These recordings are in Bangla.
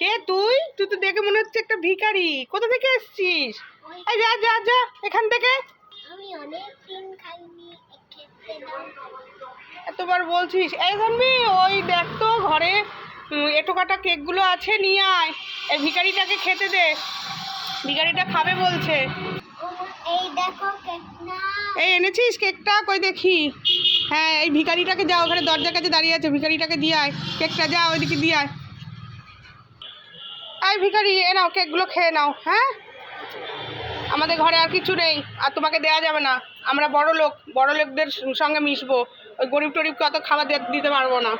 কে তুই? তুই তো দেখে মনে হচ্ছে একটা ভিখারি। কোথা থেকে এসেছিস? এই যা যা যা এখান থেকে। আমি অনেক দিন খাইনি এতবার বলছিস। এই জানবি ওই দেখ তো ঘরে এটো কাটা কেকগুলো আছে নিয়ে আয়। এই ভিখারিটাকে খেতে দে। ভিখারিটা খাবে বলছে। এই দেখো এই এনেছিস কেকটা? কই দেখি। হ্যাঁ এই ভিখারিটাকে যা ওখানে দরজার কাছে দাঁড়িয়ে আছে। ভিখারিটাকে দিয়ে আয়। কেকটা যা ওইদিকে দিয়ে আয়। এই ভিখারি এ নাও কেকগুলো খেয়ে নাও হ্যাঁ? আমাদের ঘরে আর কিছু নেই আর তোমাকে দেওয়া যাবে না। আমরা বড় লোক বড় লোকদের সঙ্গে মিশবো। ওই গরিব টরিবকে অত খাবার দিতে পারব না।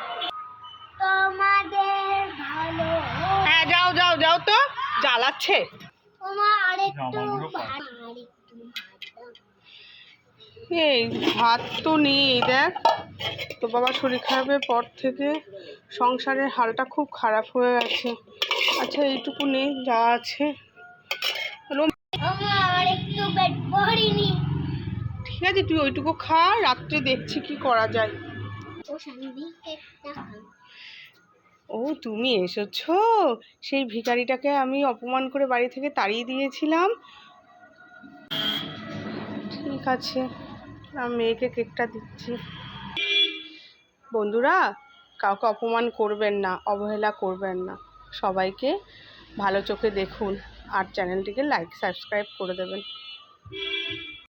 তোমাদের ভালো হোক। হ্যাঁ যাও যাও যাও তো। জ্বালাচ্ছে। ওমা আরেকটু জামাগুলো ভাত পায়। আরেকটু ভাত দাও। এই ভাত তো নেই দেখ। তো বাবা শরীর খারাপের পর থেকে সংসারের হালটা খুব খারাপ হয়ে গেছে। আচ্ছা এইটুকু নেই যা আছে। ঠিক আছে তুই ওইটুকু খা রাত্রে দেখছি কি করা যায়। ও তুমি এসেছ? সেই ভিখারিটাকে আমি অপমান করে বাড়ি থেকে তাড়িয়ে দিয়েছিলাম। ঠিক আছে আমি মেয়েকে কেকটা দিচ্ছি। বন্ধুরা কাউকে অপমান করবেন না অবহেলা করবেন না। সবাইকে ভালো চোখে দেখুন আর চ্যানেলটিকে লাইক সাবস্ক্রাইব করে দেবেন।